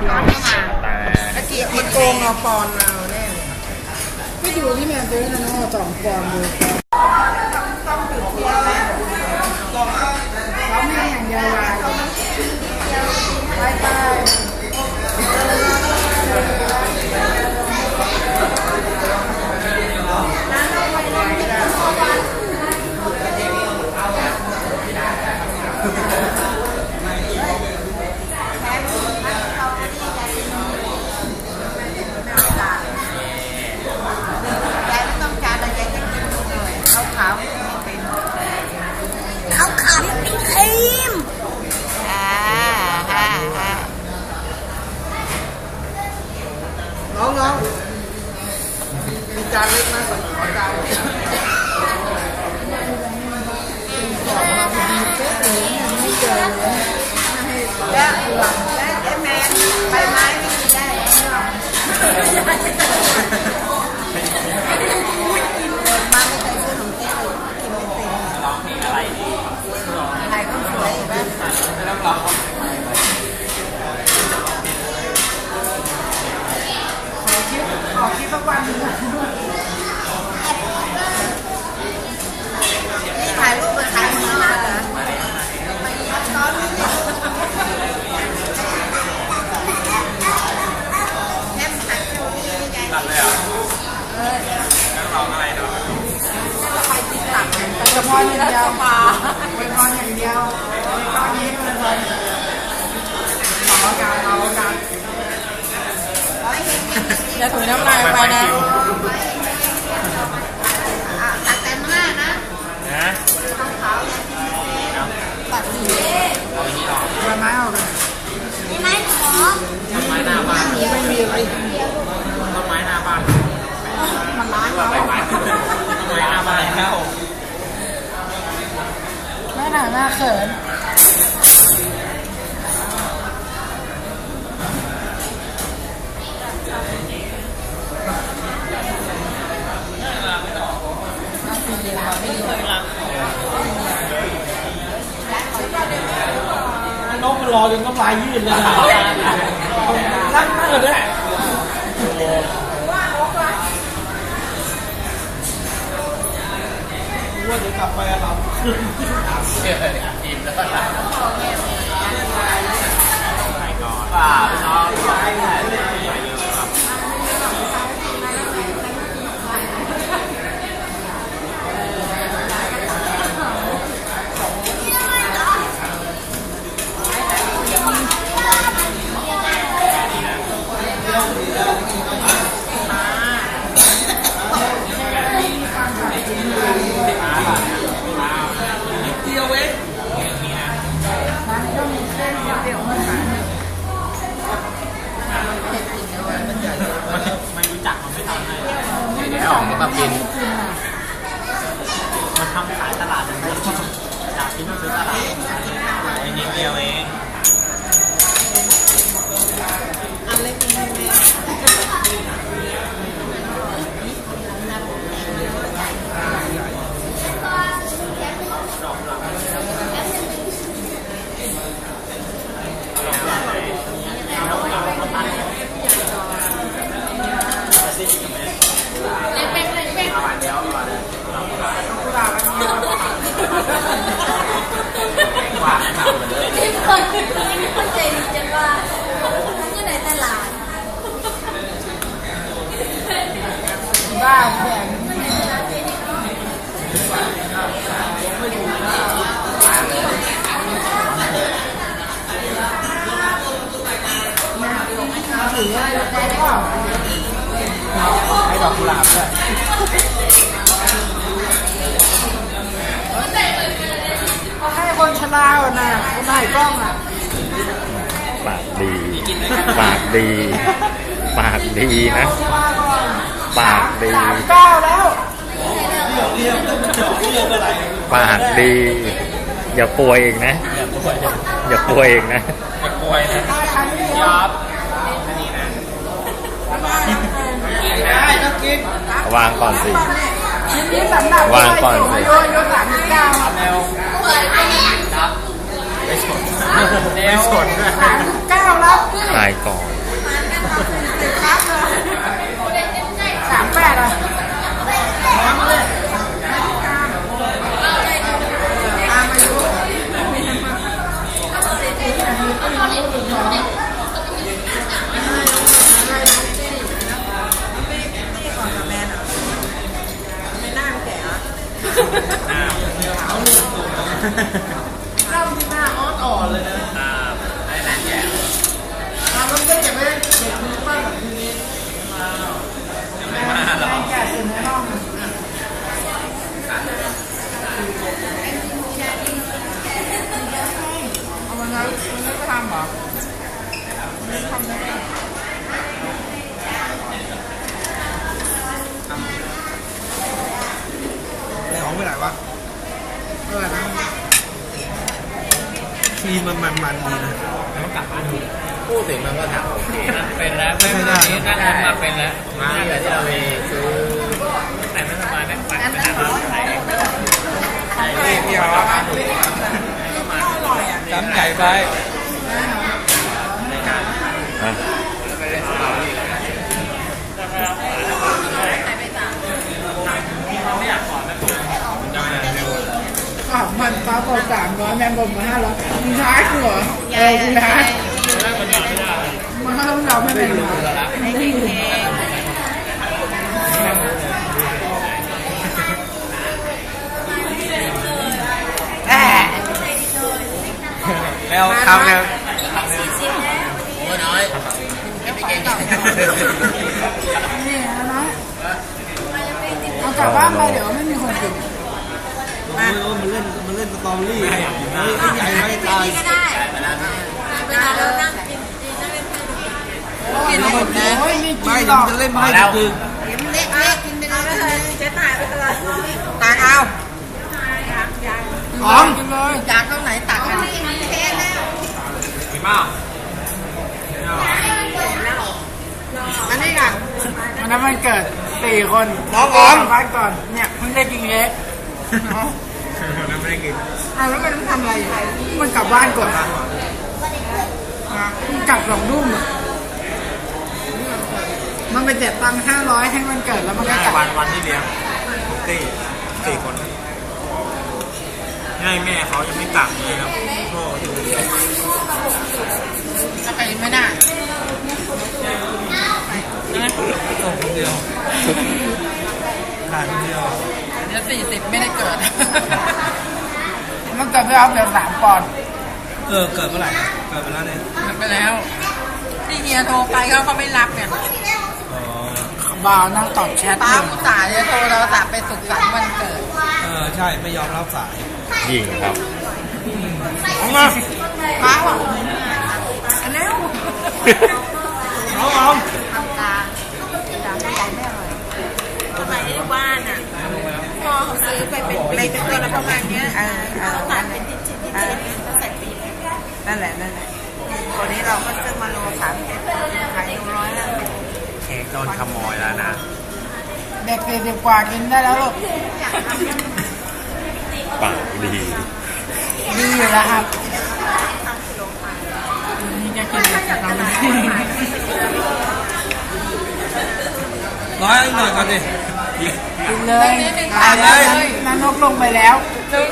เดียวแต่ตะกี้มันโกงเราปอนเราแน่เลยไปดูที่แมนเจอร์นะเนาะสองฟองดูต้องถือเทียนแล้วเขาไม่อย่างเดียวลายไปไป ยายไม่ต้องการอะไรยายจะกินหน่อยเอาขาวไม่เป็น เขาขาวเป็นครีม อ่าฮ่าฮ่า น้องน้องมีจานเล็กนะขอจานไม่เจอเลยแล้วแล้วแม่ใบไม้ไม่กินได้เนาะเกิดมาไม่เคยซื้อขนมเค้กเลยกินไม่เป็นอะไรก็สวยเห็นไหมขอคิดขอคิดสักวันหนึงอะนี่ถ่ายรูปมาถ่ายข้างนอกเหรอไปยัดซ้อนนี่แค่ถ่ายรูปนี่ไง ตัดเลยเหรอแล้วลองอะไรเนาะ ไปติ๊กตัก เฉพาะอ ย่างเดียวมาเป็นพรอย่างเดียวตอนนี้เป็นพรขอการขอการอย่าถุยน้ำลายไปนะอะตักแต่หน้านะนะขาวๆเนี่ยตัดสีใบไม้ออกเลยไม่ไหมขอต้นไม้หน้าบ้านไม่มีอะไรต้นไม้หน้าบ้านมันล้างว่าแล้วใบไม้ต้นไม้หน้าบ้านแล้วแม่ หนาหน้าเขินน่าตีเลยไม่ดีนกมันรอจนน้ำลายยืดเลยนะรักมากเลยเนี่ยว่าเดี๋ยวกลับไป อะเราป่าน้อง ดียวเว้ยไม่รู้จักมันไม่ทำให้เดี๋ยวออกมากินมันทำขายตลาดเลยอยากกินต้องซื้อตลาดไอ้นิดเดียวเอง อันเล็กนี่ให้แม่ ประมาณเดียวประมาณเดียวหวานขนาดเลย ที่ คนคนใจดีจังว่าที่ไหนตลาดบ้าแข่งถือว่าได้ก็ให้ดอกกุหลาบด้วย ชราอะนะคนถ่ายกล้องอะปากดี ปากดี ปากดีนะชราก่อนปากดีสามเก้าแล้วปากดี อย่าป่วยอีกนะ อย่าป่วยอีกนะป่วยนะได้ครั้งเดียวยับได้ต้องกินวางก่อนสิชิ้นนี้สำหรับวางก่อนสิ ไม่สนไม่สนเก้าแล้วตายก่อนสามแปดอะ สนด้วยสามสิบเก้าแล้วถ่ายก่อนมันมันมันดีนะพูดถึงมันก็ทำโอเคนะเป็นแล้วไม่ไม่ได้นั่งรถมาเป็นแล้วมาที่เราไปซื้อแต่ไม่สบายแบบปั่นไปหาร้านขายนี่พี่อ๋อจำใหญ่ไปอะอ้าวมันฟ้าบอกสามร้อยแมงบมมาห้าร้อย มึงท้ายกูเหรอเออกูท้ายมันก็ต้องเราไม่เป็น หรอแล้วทำแล้วสี่สิบแล้วโอ้น้อยไม่เก่งนี่นะนะเอากลับบ้านไปเดี๋ยวไม่มีคนกินนเล่นมันเล่นสตอรี่ใหญ่ไม่ตายก็ได้เวลาเรานั่งกินกินนั่งเล่นไพ่กินหมดนะโอ้ยไม่กิไม่นหรยัองกจะเล่นไพ่ดึกกินเล็กเล็กกินไปเลยเจ๊ตายไปเถอะตักเอาอ๋องกินเลยอยากตรงไหนตักกันเทแล้วอันนี้กันวันนั้นมันเกิดสี่คนน้องอ๋องบ้านก่อนเนี่ยเพิ่งได้กินเล็ก น้ำไม่ได้กินอ้าวแล้วมันต้องทำอะไร มันกลับบ้านก่อนอะมันกลับสองทุ่มอะมันไปเจ็บตังค์ห้าร้อยให้มันเกิดแล้วมันก็กลับวันวันที่เลี้ยงตีสี่คนง่ายแม่เขายังไม่กลับเลยครับพ่ออยู่จะไปไม่ได้ส่งคนเดียวขาดคนเดียว เดี๋ยวสี่สิบไม่ได้เกิด มันเกิดไปเอาเดี๋ยวสามปอนด์เออเกิดเมื่อไหร่นะเกิดไปแล้วเนี่ยมันไปแล้ว ที่เฮียโทรไปเขาก็ไม่รับเนี่ยอ๋อ บ่าวนั่งตอบแชทป้าผู้สายจะโทรเราสาไปสุขสันต์วันเกิด เออ ใช่ไม่ยอมรับสาย ยิงครับออกมาป้าบอกอันนี้น้องออมทำตาตาไม่ใหญ่ไม่อร่อยสมัยที่บ้านอะพ่อเขาซื้อไปเป็นไปเป็นตัวละประมาณเนี้ยเขาตัดเป็นชิ้นชิ้นชิ้นแล้วใส่ปีก นั่นแหละนั่นแหละตัวนี้เราก็ซื้อมาโลสามสิบขายโลร้อยแล้ว เค้กโด นขโมยแล้วนะ เด็กสี่สิบกว่ากินได้แล้วลูกปากดีดีอยู่แล้วครับนี่จะกินแบบเราเลยร้อยหน่อยก่อนดิกินเลยตายเลยนันนกลงไปแล้วเออ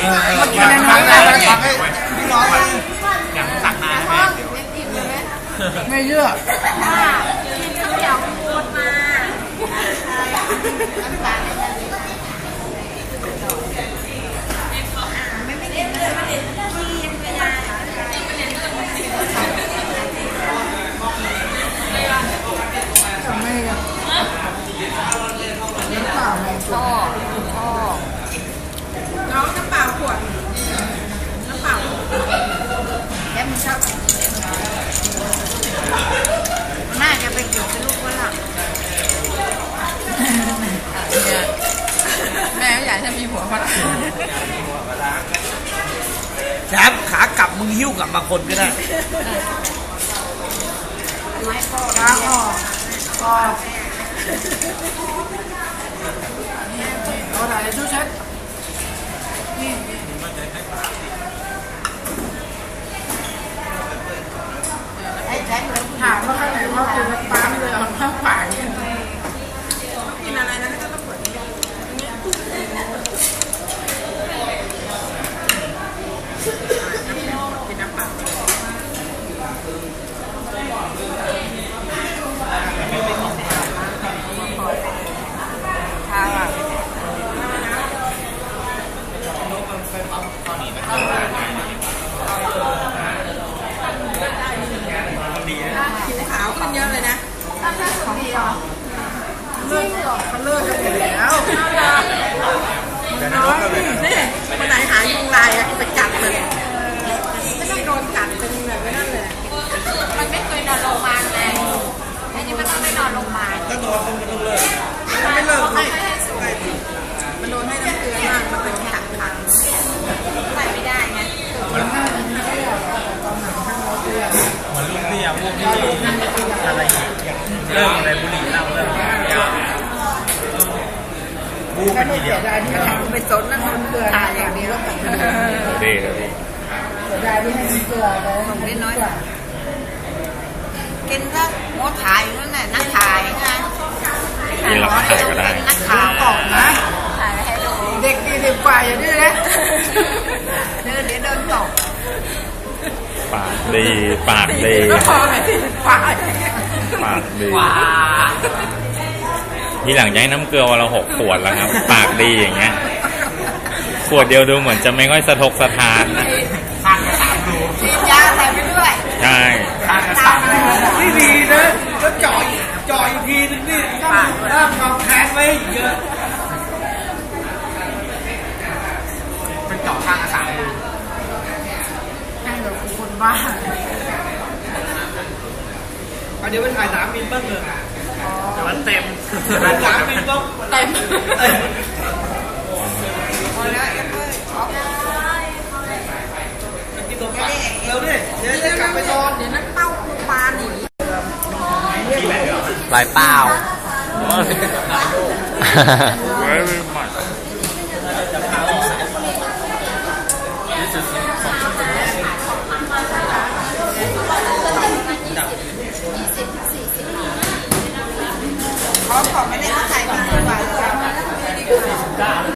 เออกินน้ำได้แล้วตักให้พี่น้องเลยอย่างตักนานไหมไม่เชื่อกิาไม่ชอบน้องน้ำเปล่าขวดน้ำเปล่าแค่มึงชอบน่าจะไปเกี่ยวกับลูกว่าล่ะ แม่ อยากจะมีหัวฝรั่งแชมป์ขากลับมึงหิ้วกลับมาคนก็ได้ล้างออกก็เอาไหนชูเช็ดถามว่าข้างไหนว่าคือปามเลยเอาข้างฝาเนี่ย กินอะไรนะก็ต้องเปิด ขาวขึ้นเยอะเลยนะ เลิกเขาเลิกกันหมดแล้ว น้อยนี่คนไหนหายุงลายอะไปกัดเลยไม่ต้องโดนกัดเป็นแบบนั้นเลย มันไม่เคยนอนโรงพยาบาลไงไอ้นี่มันต้องไม่นอนโรงพยาบาล ถ้าโดนต้องก็ต้องเลิก ไม่เลิกให้มันโดนให้น้ำเกลือมากมันเป็นขัดขันใส่ไม่ได้ไง มันห้านาทีก็ได้ อะไรอีกเรื่องอะไรบุหรี่เหล้าเรื่องยา บูเป็นทีเดียวเสียดายที่ให้ไปสนนั่นมันเกลือถ่ายอย่างนี้แล้วกันดีครับดีเสียดายที่ให้มันเกลือไปของเล็กน้อยกินถ้าโมถ่ายนั่นแหละนักถ่ายนะกินหลับถ่ายก็ได้นักข่าวออกนะถ่ายให้ดูเด็กสี่สิบกว่าอย่างนี้นะเดินเดี๋ยวเดินตกปากดีปากดีก็พอไงสี่สิบกว่าปากดี ทีหลังย้ายน้ำเกลือวันละหกขวดแล้วครับ ปากดีอย่างเงี้ย ขวดเดียวดูเหมือนจะไม่ค่อยสะทกสะทานนะฉีดยาใส่ไปด้วยใช่ไม่ดีนะก็จ่อยจ่อยอีกทีนึงนี่ต้องเริ่มความแค้นไว้เยอะ ลอยเป้า very much ขอขอไม่ได้เข้าใจกันดีกว่า